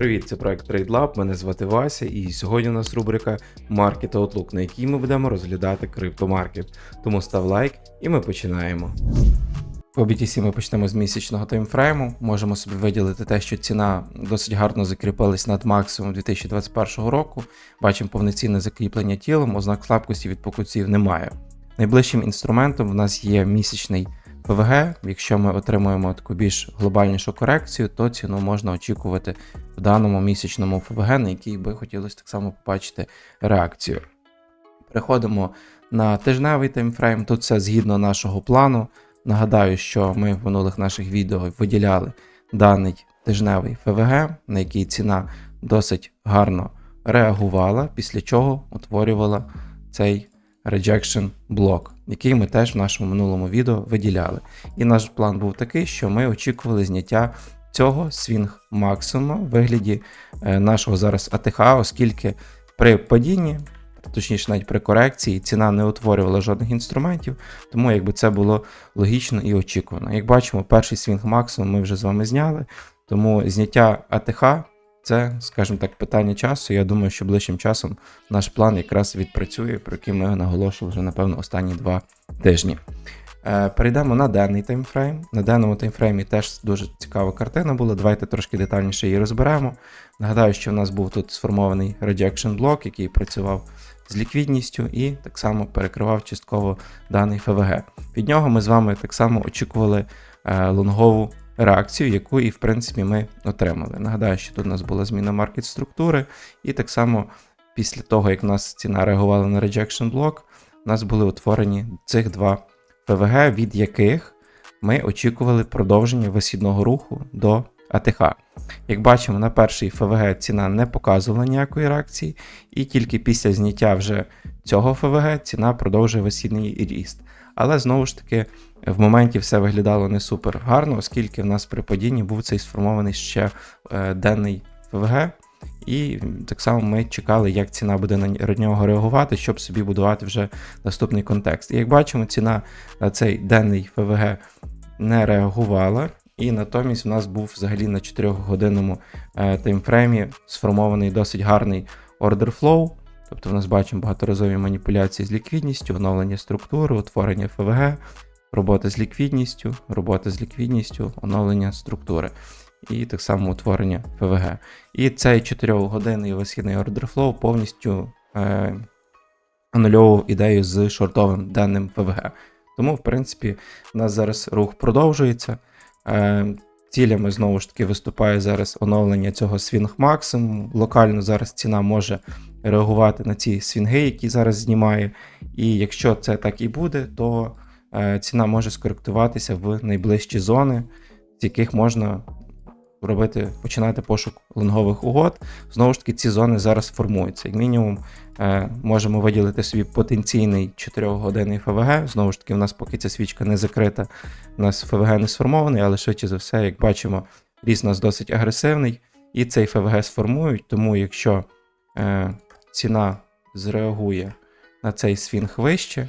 Привіт, це проект TradeLab, мене звати Вася, і сьогодні у нас рубрика Market Outlook, на якій ми будемо розглядати криптомаркет. Тому став лайк і ми починаємо. По BTC ми почнемо з місячного таймфрейму. Можемо собі виділити те, що ціна досить гарно закріпилась над максимум 2021 року. Бачимо повноцінне закріплення тілом, ознак слабкості від покупців немає. Найближчим інструментом в нас є місячний ПВГ. Якщо ми отримуємо таку більш глобальнішу корекцію, то ціну можна очікувати в даному місячному ФВГ, на який би хотілося так само побачити реакцію. Переходимо на тижневий таймфрейм. Тут все згідно нашого плану. Нагадаю, що ми в минулих наших відео виділяли даний тижневий ФВГ, на який ціна досить гарно реагувала, після чого утворювала цей rejection блок, який ми теж в нашому минулому відео виділяли. І наш план був такий, що ми очікували зняття цього свінг максимума в вигляді е, нашого зараз АТХ, оскільки при падінні, точніше, навіть при корекції, ціна не утворювала жодних інструментів, тому якби це було логічно і очікувано. Як бачимо, перший свінг максимум ми вже з вами зняли, тому зняття АТХ це, скажімо так, питання часу. Я думаю, що ближчим часом наш план якраз відпрацює, про який ми наголошували вже, напевно, останні два тижні. Е, Перейдемо на денний таймфрейм. На денному таймфреймі теж дуже цікава картина була. Давайте трошки детальніше її розберемо. Нагадаю, що в нас був тут сформований rejection блок, який працював з ліквідністю і так само перекривав частково даний ФВГ. Від нього ми з вами так само очікували е, лонгову реакцію, яку і в принципі ми отримали. Нагадаю, що тут у нас була зміна маркет структури, і так само після того, як у нас ціна реагувала на rejection блок, у нас були утворені цих два ПВГ, від яких ми очікували продовження висідного руху до АТХ. Як бачимо, на перший ФВГ ціна не показувала ніякої реакції, і тільки після зняття вже цього ФВГ ціна продовжує висідний ріст. Але знову ж таки, в моменті все виглядало не супер гарно, оскільки в нас при падінні був цей сформований ще е, денний ФВГ. І так само ми чекали, як ціна буде на нього реагувати, щоб собі будувати вже наступний контекст. І як бачимо, ціна на цей денний ФВГ не реагувала, і натомість в нас був взагалі на 4-годинному е, таймфреймі сформований досить гарний order flow. Тобто в нас бачимо багаторазові маніпуляції з ліквідністю, оновлення структури, утворення ФВГ, робота з ліквідністю, робота з ліквідністю, оновлення структури. І так само утворення ФВГ. І цей 4-годинний висхідний flow повністю е, анульовував ідею з шортовим денним ФВГ. Тому, в принципі, у нас зараз рух продовжується. Е, Цілями знову ж таки виступає зараз оновлення цього свінг максимуму. Локально зараз ціна може реагувати на ці свінги, які зараз знімає. І якщо це так і буде, то е, ціна може скоректуватися в найближчі зони, з яких можна робити, починати пошук лонгових угод. Знову ж таки, ці зони зараз формуються. Як мінімум, е, можемо виділити собі потенційний 4-годинний ФВГ. Знову ж таки, в нас поки ця свічка не закрита, у нас ФВГ не сформований, але швидше за все, як бачимо, ріст у нас досить агресивний, і цей ФВГ сформують. Тому якщо е, ціна зреагує на цей свінг вище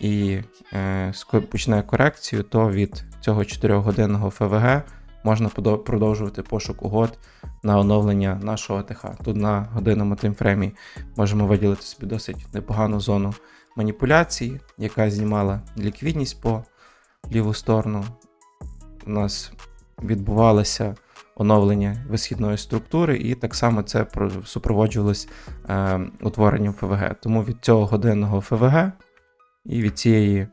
і е, почне корекцію, то від цього 4-годинного ФВГ можна продовжувати пошук угод на оновлення нашого АТХ. Тут на годинному таймфреймі можемо виділити собі досить непогану зону маніпуляції, яка знімала ліквідність по ліву сторону. У нас відбувалося оновлення висхідної структури, і так само це супроводжувалось е, утворенням ФВГ. Тому від цього годинного ФВГ і від цієї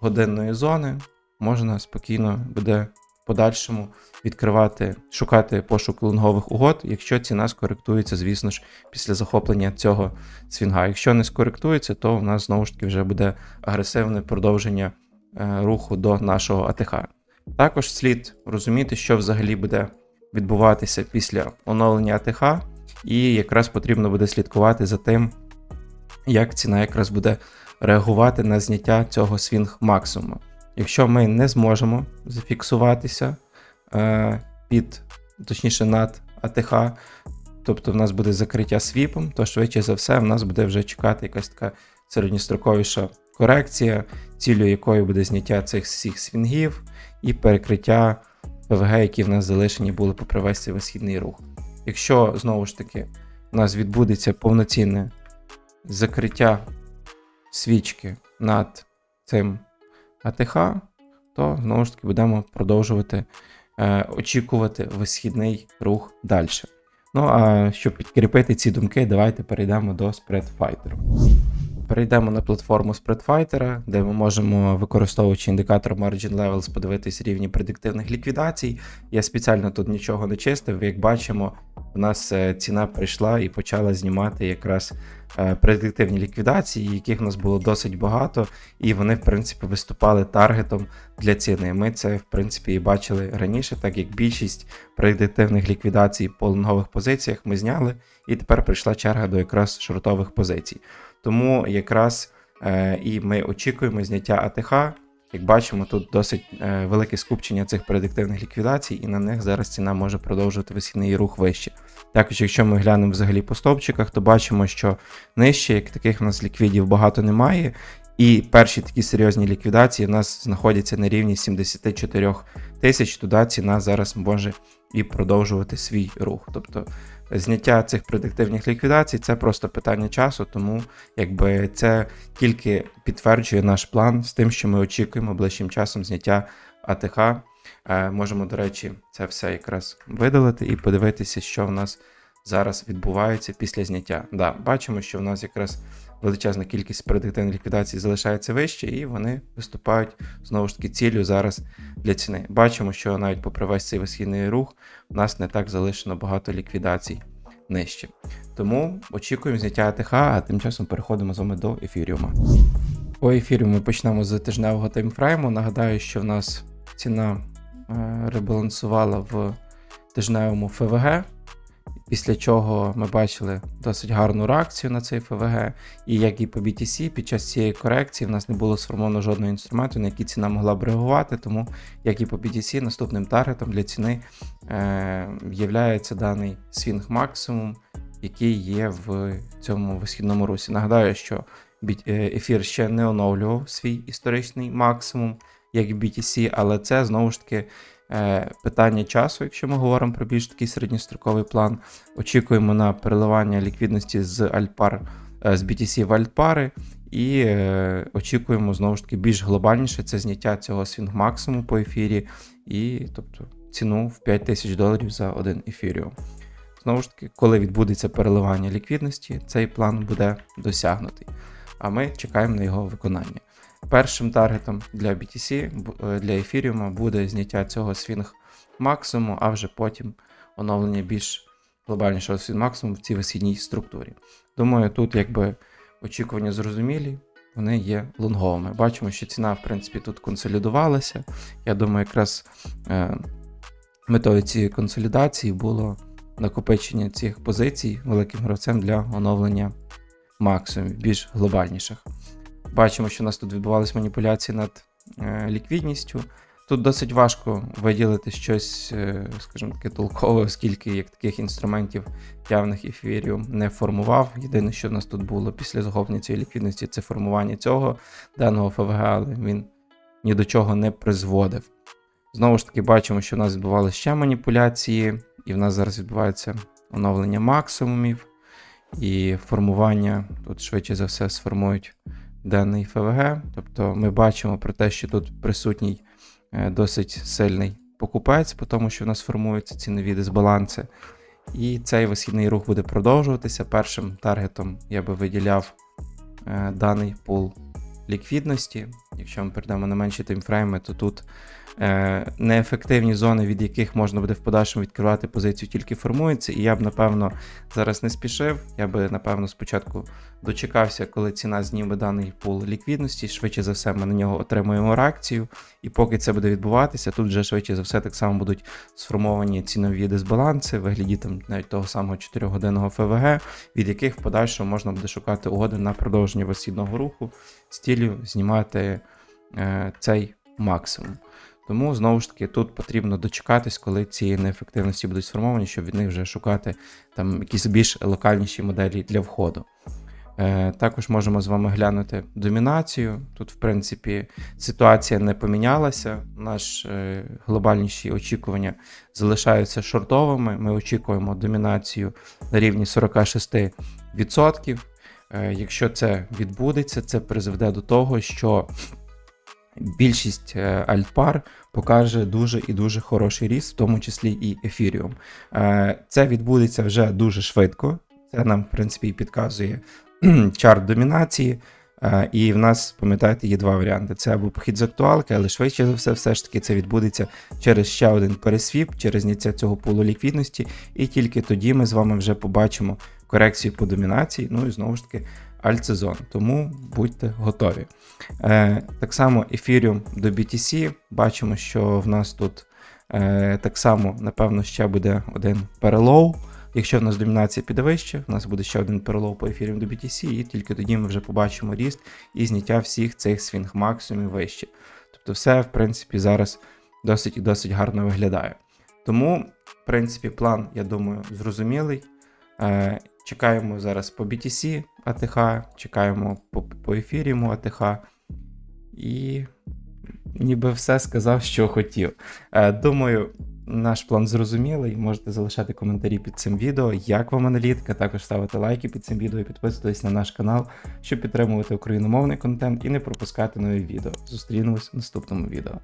годинної зони можна спокійно буде в подальшому відкривати, шукати пошук лонгових угод, якщо ціна скоректується, звісно ж, після захоплення цього свінга. Якщо не скоректується, то у нас знову ж таки вже буде агресивне продовження е, руху до нашого АТХ. Також слід розуміти, що взагалі буде відбуватися після оновлення АТХ, і якраз потрібно буде слідкувати за тим, як ціна якраз буде реагувати на зняття цього свінг максимуму. Якщо ми не зможемо зафіксуватися е, під, точніше, над АТХ, тобто в нас буде закриття свіпом, то швидше за все в нас буде вже чекати якась така середньостроковіша корекція, цілею якої буде зняття цих всіх свінгів і перекриття ПВГ, які в нас залишені були по привести висхідний рух. якщо знову ж таки у нас відбудеться повноцінне закриття свічки над цим АТХ, то знову ж таки будемо продовжувати е, очікувати висхідний рух далі. Ну а щоб підкріпити ці думки, давайте перейдемо до Spreadfighter. Перейдемо на платформу Spreadfighter, де ми можемо, використовуючи індикатор Margin Levels, подивитись рівні предиктивних ліквідацій. Я спеціально тут нічого не чистив. Як бачимо, у нас е, ціна прийшла і почала знімати якраз е, предиктивні ліквідації, яких у нас було досить багато, і вони, в принципі, виступали таргетом для ціни. Ми це, в принципі, і бачили раніше, так як більшість предиктивних ліквідацій по лонгових позиціях ми зняли, і тепер прийшла черга до якраз шортових позицій. Тому якраз е, і ми очікуємо зняття АТХ. Як бачимо, тут досить е, велике скупчення цих предиктивних ліквідацій, і на них зараз ціна може продовжувати висхідний рух вище. Також, якщо ми глянемо взагалі по стовпчиках, то бачимо, що нижче, як таких у нас ліквідів багато немає. І перші такі серйозні ліквідації у нас знаходяться на рівні 74 тисяч. Туди ціна зараз може і продовжувати свій рух. Тобто зняття цих предиктивних ліквідацій це просто питання часу, тому якби це тільки підтверджує наш план з тим, що ми очікуємо ближчим часом зняття АТХ. Е, Можемо, до речі, це все якраз видалити і подивитися, що в нас зараз відбувається після зняття. Да, бачимо, що в нас якраз величезна кількість предиктивних ліквідацій залишається вище, і вони виступають знову ж таки ціллю зараз для ціни. Бачимо, що навіть попри весь цей висхідний рух, у нас не так залишено багато ліквідацій нижче. Тому очікуємо зняття АТХ, а тим часом переходимо з вами до ефіріума. По ефіріуму ми почнемо з тижневого таймфрейму. Нагадаю, що в нас ціна е, ребалансувала в тижневому ФВГ. Після чого ми бачили досить гарну реакцію на цей ФВГ. І як і по BTC, під час цієї корекції в нас не було сформовано жодного інструменту, на який ціна могла б реагувати. Тому, як і по BTC, наступним таргетом для ціни е, є даний свінг максимум, який є в цьому висхідному русі. Нагадаю, що е, ефір ще не оновлював свій історичний максимум, як і BTC, але це знову ж таки. Е, питання часу, якщо ми говоримо про більш такий середньостроковий план. Очікуємо на переливання ліквідності з Альпар е, з BTC в Альтпари, і е, очікуємо знову ж таки більш глобальніше це зняття цього свінг максимуму по ефірі, і тобто ціну в 5 тисяч доларів за один ефіріум. Знову ж таки, коли відбудеться переливання ліквідності, цей план буде досягнутий. А ми чекаємо на його виконання. Першим таргетом для BTC, е, для ефіріума буде зняття цього свінг максимуму, а вже потім оновлення більш глобальнішого свінг максимуму в цій висхідній структурі. Думаю, тут якби очікування зрозумілі, вони є лонговими. Бачимо, що ціна, в принципі, тут консолідувалася. Я думаю, якраз е, метою цієї консолідації було накопичення цих позицій великим гравцем для оновлення максимумів, більш глобальніших. Бачимо, що у нас тут відбувалися маніпуляції над е, ліквідністю. Тут досить важко виділити щось, е, скажімо таке, толкове, оскільки як таких інструментів явних ефіріум не формував. Єдине, що в нас тут було після захоплення цієї ліквідності, це формування цього даного ФВГ, але він ні до чого не призводив. Знову ж таки, бачимо, що в нас відбувалися ще маніпуляції, і в нас зараз відбувається оновлення максимумів і формування. Тут швидше за все сформують даний ФВГ. Тобто ми бачимо про те, що тут присутній е, досить сильний покупець, по тому що в нас формуються цінові дисбаланси. І цей висхідний рух буде продовжуватися. Першим таргетом я би виділяв е, даний пул ліквідності. Якщо ми перейдемо на менші таймфрейми, то тут неефективні зони, від яких можна буде в подальшому відкривати позицію, тільки формуються. І я б, напевно, зараз не спішив. Я би, напевно, спочатку дочекався, коли ціна зніме даний пул ліквідності. Швидше за все, ми на нього отримуємо реакцію. І поки це буде відбуватися, тут вже швидше за все так само будуть сформовані цінові дисбаланси, вигляді там навіть того самого 4-годинного ФВГ, від яких в подальшому можна буде шукати угоди на продовження висхідного руху з ціллю знімати е, цей максимум. Тому знову ж таки тут потрібно дочекатись, коли ці неефективності будуть сформовані, щоб від них вже шукати там якісь більш локальніші моделі для входу. Е, Також можемо з вами глянути домінацію. Тут, в принципі, ситуація не помінялася. Наші е, глобальніші очікування залишаються шортовими. Ми очікуємо домінацію на рівні 46%. Е, Якщо це відбудеться, це призведе до того, що більшість е, альтпар покаже дуже і дуже хороший ріст, в тому числі і ефіріум. Е, Це відбудеться вже дуже швидко. Це нам, в принципі, підказує чарт домінації. Е, І в нас, пам'ятаєте, є два варіанти: це або похід з актуалки, але швидше за все, все ж таки це відбудеться через ще один пересвіп, через зняття цього пулу ліквідності, і тільки тоді ми з вами вже побачимо корекцію по домінації. Ну і знову ж таки альтсезон. Тому будьте готові. Е, Так само ефіріум до BTC. Бачимо, що в нас тут е, так само, напевно, ще буде один перелоу. Якщо в нас домінація піде вище, в нас буде ще один перелоу по ефіріум до BTC, і тільки тоді ми вже побачимо ріст і зняття всіх цих свінг максимумів вище. Тобто, все, в принципі, зараз досить і досить гарно виглядає. Тому, в принципі, план, я думаю, зрозумілий. Чекаємо зараз по BTC АТХ, чекаємо по, по ефіріуму АТХ. І ніби все сказав, що хотів. Е, Думаю, наш план зрозумілий. Можете залишати коментарі під цим відео. Як вам аналітика? Також ставити лайки під цим відео і підписуватись на наш канал, щоб підтримувати україномовний контент і не пропускати нові відео. Зустрінемось в наступному відео.